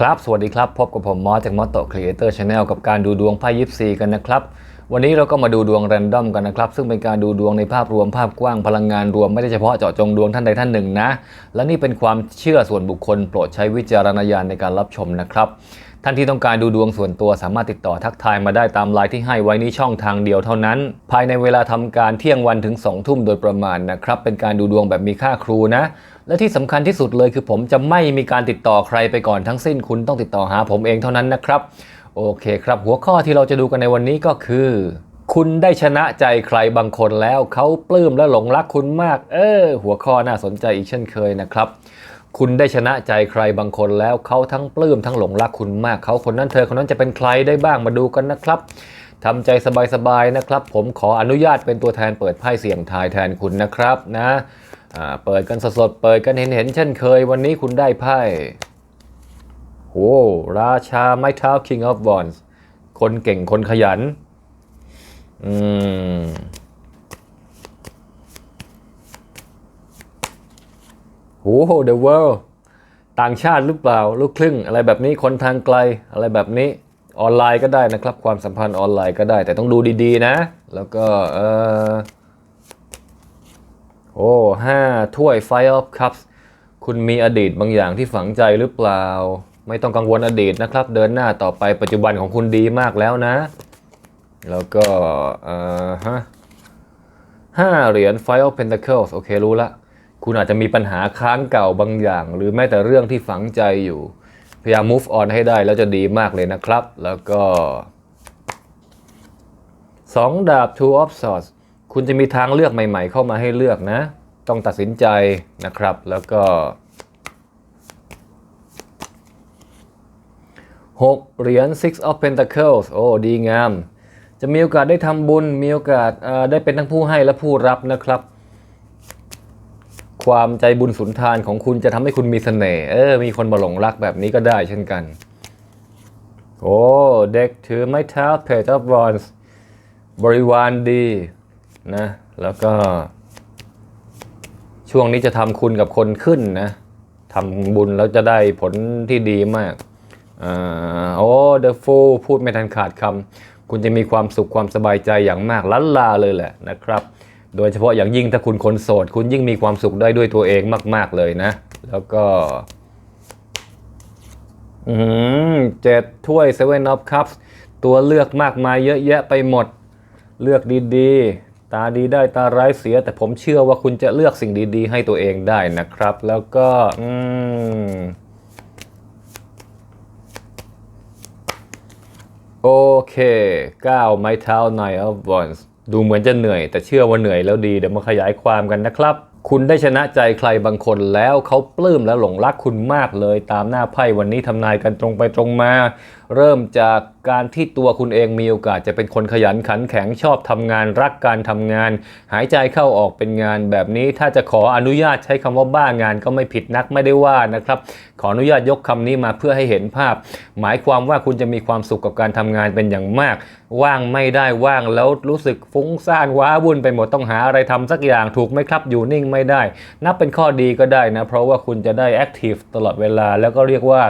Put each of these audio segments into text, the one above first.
ครับ สวัสดีครับ พบกับผมมอสจากมอสโตครีเอเตอร์ชาแนลกับการดูดวงไพ่ยิปซีกันนะครับ วันนี้เราก็มาดูดวงแรนดอมกันนะครับ ซึ่งเป็นการดูดวงในภาพรวมภาพกว้างพลังงานรวมไม่ได้เฉพาะเจาะจงดวงท่านใดท่านหนึ่งนะ และนี่เป็นความเชื่อส่วนบุคคลโปรดใช้วิจารณญาณในการรับชมนะครับ ท่านที่ต้องการดูดวงส่วนตัวสามารถติดต่อทักทายมาได้ตามไลน์ที่ให้ไว้นี้ช่องทางเดียวเท่านั้น ภายในเวลาทำการเที่ยงวันถึง 2 ทุ่มโดยประมาณนะครับ เป็นการดูดวงแบบมีค่าครูนะ และที่สำคัญที่สุดเลยคือผมจะไม่มีการติดต่อใครไปก่อนทั้งสิ้นคุณต้องติดต่อหาผมเองเท่านั้นนะครับ โอเคครับ หัวข้อที่เราจะดูกันในวันนี้ก็คือ คุณได้ชนะใจใครบางคนแล้วเขาปลื้มและหลงรักคุณมาก เออหัวข้อน่าสนใจอีกเช่นเคยนะครับ คุณได้ชนะใจใครบางคนแล้วเขาทั้งปลื้มทั้งหลงรักคุณมากเขาคนนั้นเธอคนนั้นจะเป็นใครได้บ้างมาดูกันนะครับทำใจสบายๆนะครับ ผมขออนุญาตเป็นตัวแทนเปิดไพ่เสี่ยงทายแทนคุณนะครับนะเปิดกันสดๆเปิดกันเห็นๆเช่นเคย วันนี้คุณได้ไพ่โอ้ราชาไม้เท้า King of Wands คนเก่งคนขยัน อืม โอ้โห the world ต่างชาติหรือเปล่า ลูกครึ่ง อะไรแบบนี้ คนทางไกล อะไรแบบนี้ ออนไลน์ก็ได้นะครับ ความสัมพันธ์ออนไลน์ก็ได้ แต่ต้องดูดีๆนะ แล้วก็ เออโอ้ห้าถ้วย Fire of Cups คุณมีอดีตบางอย่างที่ฝังใจหรือเปล่า ไม่ต้องกังวลอดีตนะครับ เดินหน้าต่อไปปัจจุบันของคุณดีมากแล้วนะ แล้วก็ เออฮะห้าเหรียญ Five of Pentacles โอเครู้ละ คุณอาจจะมีปัญหาค้างเก่าบางอย่าง หรือแม้แต่เรื่องที่ฝังใจอยู่ พยายาม move on ให้ได้แล้วจะดีมากเลยนะครับ แล้วก็สองดาบ two of swords คุณจะมีทางเลือกใหม่ ๆ เข้ามาให้เลือกนะ ต้องตัดสินใจนะครับ แล้วก็หกเหรียญ six of pentacles โอ้ ดีงาม จะมีโอกาสได้ทำบุญ มีโอกาสได้เป็นทั้งผู้ให้และผู้รับนะครับ ความใจบุญสุนทานของคุณจะทำให้คุณมีเสน่ห์เออ มีคนมาหลงรักแบบนี้ก็ได้เช่นกัน โอ้ เด็กถือไม้เท้าเพจ of wands บริวารดีนะ แล้วก็ ช่วงนี้จะทำคุณกับคนขึ้นนะทำบุญแล้วจะได้ผลที่ดีมากอ่าโอ้ the fool พูดไม่ทันขาดคำคุณจะมีความสุขความสบายใจอย่างมากล้นลาเลยแหละนะครับ โดยเฉพาะอย่างยิ่งถ้าคุณคนโสด คุณยิ่งมีความสุขได้ด้วยตัวเองมาก ๆ เลยนะ แล้วก็อืมเจ็ดถ้วย Seven of Cups ตัวเลือกมากมายเยอะแยะไปหมด เลือกดีๆ ตาดีได้ตาร้ายเสีย แต่ผมเชื่อว่าคุณจะเลือกสิ่งดี ๆ ให้ตัวเองได้นะครับ แล้วก็อืมโอเค9ไม้เท้า Nine of Wands ดูเหมือนจะเหนื่อย แต่เชื่อว่าเหนื่อยแล้วดีเดี๋ยวมาขยายความกันนะครับ คุณได้ชนะใจใครบางคนแล้วเขาปลื้มและหลงรักคุณมากเลย ตามหน้าไพ่วันนี้ทำนายกันตรงไปตรงมาเริ่มจากการที่ตัวคุณเองมีโอกาสจะเป็นคนขยันขันแข็งชอบทำงานรักการทำงาน หายใจเข้าออกเป็นงานแบบนี้ถ้าจะขออนุญาตใช้คำว่าบ้างานก็ไม่ผิดนักไม่ได้ว่านะครับ ขออนุญาตยกคำนี้มาเพื่อให้เห็นภาพ หมายความว่าคุณจะมีความสุขกับการทำงานเป็นอย่างมาก ว่างไม่ได้ว่างแล้วรู้สึกฟุ้งซ่านว้าวุ่นไปหมดต้องหาอะไรทำสักอย่างถูกไหมครับ อยู่นิ่งไม่ได้ นับเป็นข้อดีก็ได้นะเพราะว่าคุณจะได้แอคทีฟตลอดเวลาแล้วก็เรียกว่า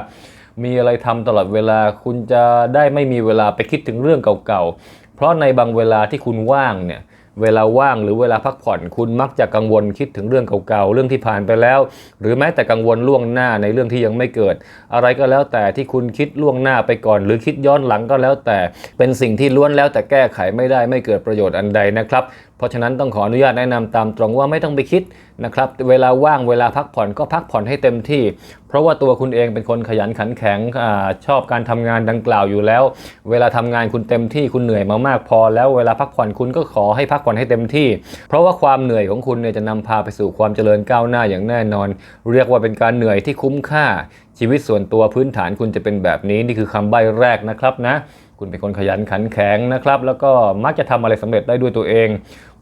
มีอะไรทำตลอดเวลา คุณจะได้ไม่มีเวลาไปคิดถึงเรื่องเก่าๆ เพราะในบางเวลาที่คุณว่างเนี่ยเวลาว่างหรือเวลาพักผ่อนคุณมักจะกังวลคิดถึงเรื่องเก่าๆ เรื่องที่ผ่านไปแล้ว หรือแม้แต่กังวลล่วงหน้าในเรื่องที่ยังไม่เกิด อะไรก็แล้วแต่ที่คุณคิดล่วงหน้าไปก่อน หรือคิดย้อนหลังก็แล้วแต่เป็นสิ่งที่ล้วนแล้วแต่แก้ไขไม่ได้ไม่เกิดประโยชน์อันใดนะครับเพราะฉะนั้นต้องขออนุญาตแนะนำตามตรงว่าไม่ต้องไปคิดนะครับ เวลาว่างเวลาพักผ่อนก็พักผ่อนให้เต็มที่ เพราะว่าตัวคุณเองเป็นคนขยันขันแข็งอชอบการทำงานดังกล่าวอยู่แล้ว เวลาทำงานคุณเต็มที่คุณเหนื่อยมามากพอ แล้วเวลาพักผ่อนคุณก็ขอให้พักผ่อนให้เต็มที่ เพราะว่าความเหนื่อยของคุณเนี่ยจะนำพาไปสู่ความเจริญก้าวหน้าอย่างแน่นอน เรียกว่าเป็นการเหนื่อยที่คุ้มค่า ชีวิตส่วนตัวพื้นฐานคุณจะเป็นแบบนี้นี่คือคำใบ้แรกนะครับนะคุณเป็นคนขยันขันแข็งนะครับ แล้วก็มักจะทำอะไรสำเร็จได้ด้วยตัวเอง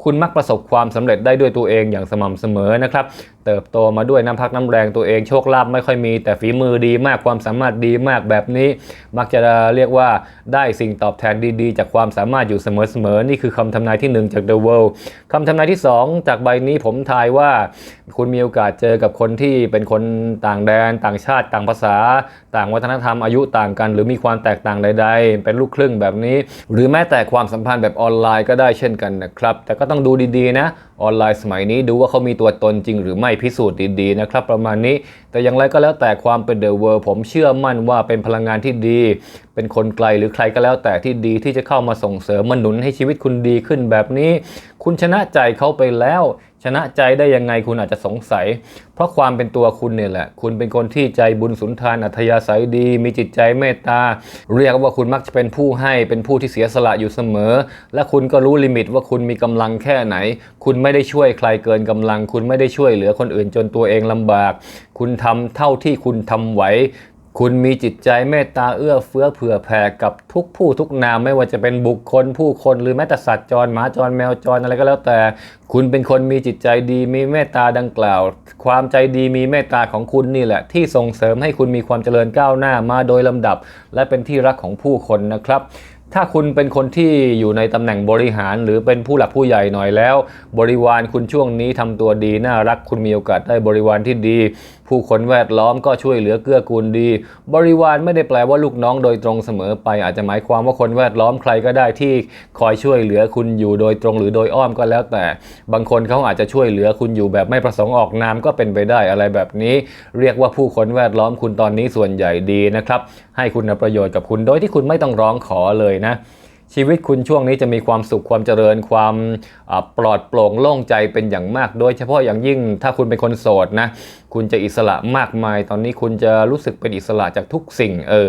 คุณมักประสบความสำเร็จได้ด้วยตัวเองอย่างสม่ำเสมอนะครับ เติบโตมาด้วยน้ำพักน้ำแรงตัวเองโชคลาภไม่ค่อยมี แต่ฝีมือดีมากความสามารถดีมากแบบนี้ มักจะเรียกว่าได้สิ่งตอบแทนดีๆ จากความสามารถอยู่เสมอๆนี่คือคำทำนายที่หนึ่งจาก The World คำทำนายที่สองจากใบนี้ผมทายว่า คุณมีโอกาสเจอกับคนที่เป็นคนต่างแดน ต่างชาติ ต่างภาษา ต่างวัฒนธรรมอายุต่างกัน หรือมีความแตกต่างใด ๆ เป็นลูกครึ่งแบบนี้ หรือแม้แต่ความสัมพันธ์แบบออนไลน์ก็ได้เช่นกันนะครับแต่ก็ต้องดูดีๆนะ ออนไลน์สมัยนี้ดูว่าเขามีตัวตนจริงหรือไม่พิสูจน์ดีๆนะครับประมาณนี้ แต่อย่างไรก็แล้วแต่ความเป็นเดอะเวิร์ผมเชื่อมั่นว่าเป็นพลังงานที่ดี เป็นคนไกลหรือใครก็แล้วแต่ที่ดีที่จะเข้ามาส่งเสริมมาหนุนให้ชีวิตคุณดีขึ้นแบบนี้ คุณชนะใจเขาไปแล้ว ชนะใจได้ยังไงคุณอาจจะสงสัย เพราะความเป็นตัวคุณเนี่ยแหละ คุณเป็นคนที่ใจบุญสุนทานอัธยาศัยดี มีจิตใจเมตตา เรียกว่าคุณมักจะเป็นผู้ให้เป็นผู้ที่เสียสละอยู่เสมอ และคุณก็รู้ลิมิตว่าคุณมีกำลังแค่ไหน คุณไม่ได้ช่วยใครเกินกำลัง คุณไม่ได้ช่วยเหลือคนอื่นจนตัวเองลำบาก คุณทำเท่าที่คุณทำไหว คุณมีจิตใจเมตตาเอื้อเฟื้อเผื่อแผ่กับทุกผู้ทุกนามไม่ว่าจะเป็นบุคคลผู้คนหรือแม้แต่สัตว์จรหมาจรแมวจรอะไรก็แล้วแต่ คุณเป็นคนมีจิตใจดีมีเมตตาดังกล่าว ความใจดีมีเมตตาของคุณนี่แหละ ที่ส่งเสริมให้คุณมีความเจริญก้าวหน้ามาโดยลำดับ และเป็นที่รักของผู้คนนะครับถ้าคุณเป็นคนที่อยู่ในตำแหน่งบริหาร หรือเป็นผู้หลักผู้ใหญ่หน่อยแล้ว บริวารคุณช่วงนี้ทำตัวดีน่ารักคุณมีโอกาสได้บริวารที่ดีผู้คนแวดล้อมก็ช่วยเหลือเกื้อกูลดี บริวารไม่ได้แปลว่าลูกน้องโดยตรงเสมอไป อาจจะหมายความว่าคนแวดล้อมใครก็ได้ที่คอยช่วยเหลือคุณอยู่โดยตรงหรือโดยอ้อมก็แล้วแต่ บางคนเขาอาจจะช่วยเหลือคุณอยู่แบบไม่ประสงค์ออกนามก็เป็นไปได้อะไรแบบนี้ เรียกว่าผู้คนแวดล้อมคุณตอนนี้ส่วนใหญ่ดีนะครับให้คุณประโยชน์กับคุณโดยที่คุณไม่ต้องร้องขอเลยนะ ชีวิตคุณช่วงนี้จะมีความสุขความเจริญความปลอดโปร่งโล่งใจเป็นอย่างมาก โดยเฉพาะอย่างยิ่งถ้าคุณเป็นคนโสดนะคุณจะอิสระมากมาย ตอนนี้คุณจะรู้สึกเป็นอิสระจากทุกสิ่งเออ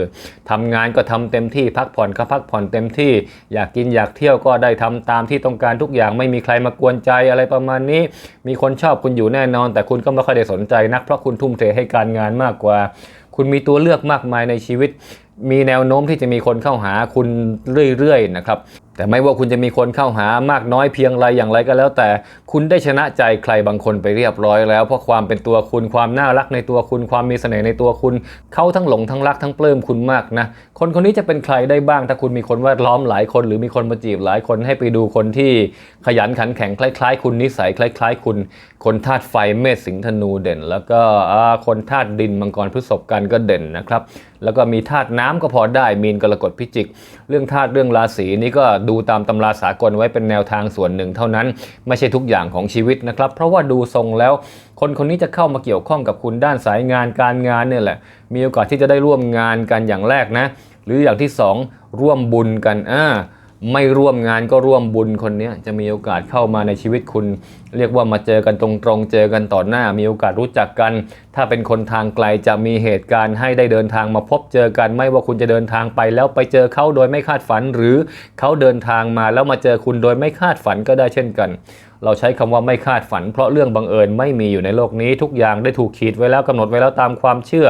ทำงานก็ทำเต็มที่พักผ่อนก็พักผ่อนเต็มที่ อยากกินอยากเที่ยวก็ได้ทำตามที่ต้องการทุกอย่างไม่มีใครมากวนใจอะไรประมาณนี้ มีคนชอบคุณอยู่แน่นอน แต่คุณก็ไม่ค่อยได้สนใจนักเพราะคุณทุ่มเทให้การงานมากกว่า คุณมีตัวเลือกมากมายในชีวิต มีแนวโน้มที่จะมีคนเข้าหาคุณเรื่อยๆนะครับ แต่ไม่ว่าคุณจะมีคนเข้าหามากน้อยเพียงไรอย่างไรก็แล้ว แต่คุณได้ชนะใจใครบางคนไปเรียบร้อยแล้วเพราะความเป็นตัวคุณความน่ารักในตัวคุณความมีเสน่ห์ในตัวคุณเขาทั้งหลงทั้งรักทั้งปลื้มคุณมากนะคนคนนี้จะเป็นใครได้บ้าง ถ้าคุณมีคนแวดล้อมหลายคน หรือมีคนมาจีบหลายคนให้ไปดูคนที่ขยันขันแข็งคล้ายๆ คุณนิสัยคล้าย ๆ คุณ คนธาตุไฟเมษสิงธนูเด่น แล้วก็คนธาตุดินมังกรพฤษภกันก็เด่นนะครับ แล้วก็มีธาตุน้ำก็พอได้มีนกรกฎพิจิก เรื่องธาตุเรื่องราศีนี่ก็ดูตามตำราสากลไว้เป็นแนวทางส่วนหนึ่งเท่านั้น ไม่ใช่ทุกอย่างของชีวิตนะครับ เพราะว่าดูทรงแล้ว คนคนนี้จะเข้ามาเกี่ยวข้องกับคุณด้านสายงานการงานเนี่ยแหละ มีโอกาสที่จะได้ร่วมงานกันอย่างแรกนะ หรืออย่างที่สองร่วมบุญกันอ่า ไม่ร่วมงานก็ร่วมบุญคนนี้จะมีโอกาสเข้ามาในชีวิตคุณ เรียกว่ามาเจอกันตรงๆ เจอกันต่อหน้า มีโอกาสรู้จักกัน ถ้าเป็นคนทางไกลจะมีเหตุการณ์ให้ได้เดินทางมาพบเจอกัน ไม่ว่าคุณจะเดินทางไปแล้วไปเจอเขาโดยไม่คาดฝัน หรือเขาเดินทางมาแล้วมาเจอคุณโดยไม่คาดฝันก็ได้เช่นกัน เราใช้คำว่าไม่คาดฝัน เพราะเรื่องบังเอิญไม่มีอยู่ในโลกนี้ทุกอย่างได้ถูกขีดไว้แล้วกำหนดไว้แล้วตามความเชื่อ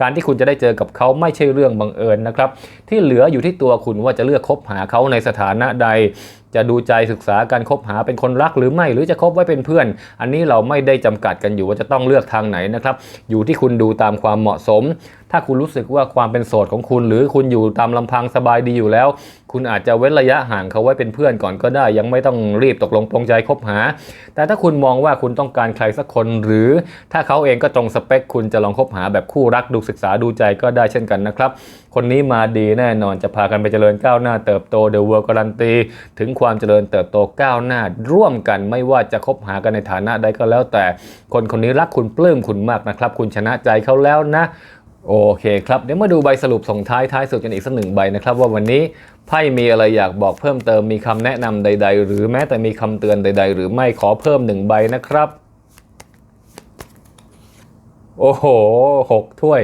การที่คุณจะได้เจอกับเขาไม่ใช่เรื่องบังเอิญนะครับ ที่เหลืออยู่ที่ตัวคุณว่าจะเลือกคบหาเขาในสถานะใด จะดูใจศึกษาการคบหาเป็นคนรักหรือไม่หรือจะคบไว้เป็นเพื่อน อันนี้เราไม่ได้จำกัดกันอยู่ว่าจะต้องเลือกทางไหนนะครับอยู่ที่คุณดูตามความเหมาะสม ถ้าคุณรู้สึกว่าความเป็นโสดของคุณ หรือคุณอยู่ตามลำพังสบายดีอยู่แล้ว คุณอาจจะเว้นระยะห่างเขาไว้เป็นเพื่อนก่อนก็ได้ ยังไม่ต้องรีบตกลงปรงใจคบหา แต่ถ้าคุณมองว่าคุณต้องการใครสักคน หรือถ้าเขาเองก็ตรงสเปค คุณจะลองคบหาแบบคู่รักดูศึกษาดูใจก็ได้เช่นกันนะครับคนนี้มาดีแน่นอนจะพากันไปเจริญก้าวหน้าเติบโตเดอะเวิร์การันตีถึงควความเจริญเติบโตก้าวหน้า ร่วมกันไม่ว่าจะคบหากันในฐานะใดก็แล้วแต่คนคนนี้รักคุณปลื้มคุณมากนะครับ คุณชนะใจเขาแล้วนะโอเคครับ เดี๋ยวมาดูใบสรุปส่งท้ายท้ายสุดกันอีกสักหนึ่งใบนะครับ ว่าวันนี้ไพ่มีอะไรอยากบอกเพิ่มเติมมีคำแนะนำใด ๆ หรือแม้แต่มีคำเตือนใด ๆ หรือไม่ขอเพิ่มหนึ่งใบนะครับ โอ้โหหกถ้วย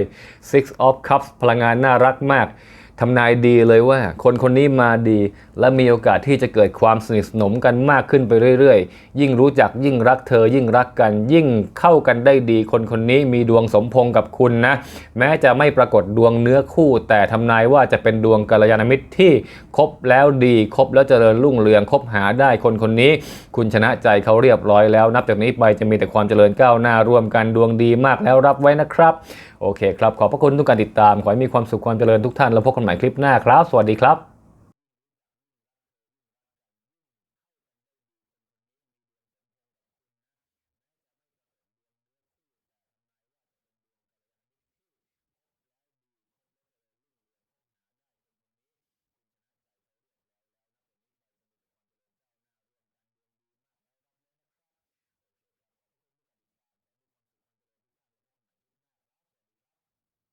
six of cups พลังงานน่ารักมาก ทำนายดีเลยว่า คนคนนี้มาดี และมีโอกาสที่จะเกิดความสนิทสนมกันมากขึ้นไปเรื่อยๆ ยิ่งรู้จักยิ่งรักเธอ ยิ่งรักกัน ยิ่งเข้ากันได้ดี คนคนนี้มีดวงสมพงกับคุณนะ แม้จะไม่ปรากฏดวงเนื้อคู่ แต่ทำนายว่าจะเป็นดวงกัลยาณมิตรที่คบแล้วดีคบแล้วเจริญรุ่งเรืองคบหาได้คนคนนี้ คุณชนะใจเขาเรียบร้อยแล้ว นับจากนี้ไปจะมีแต่ความเจริญก้าวหน้าร่วมกันดวงดีมากแล้วรับไว้นะครับ โอเคครับขอบพระคุณทุกการติดตามขอให้มีความสุขความเจริญทุกท่านแล้วพบกันใหม่หม่คลิปหน้าครับ สวัสดีครับ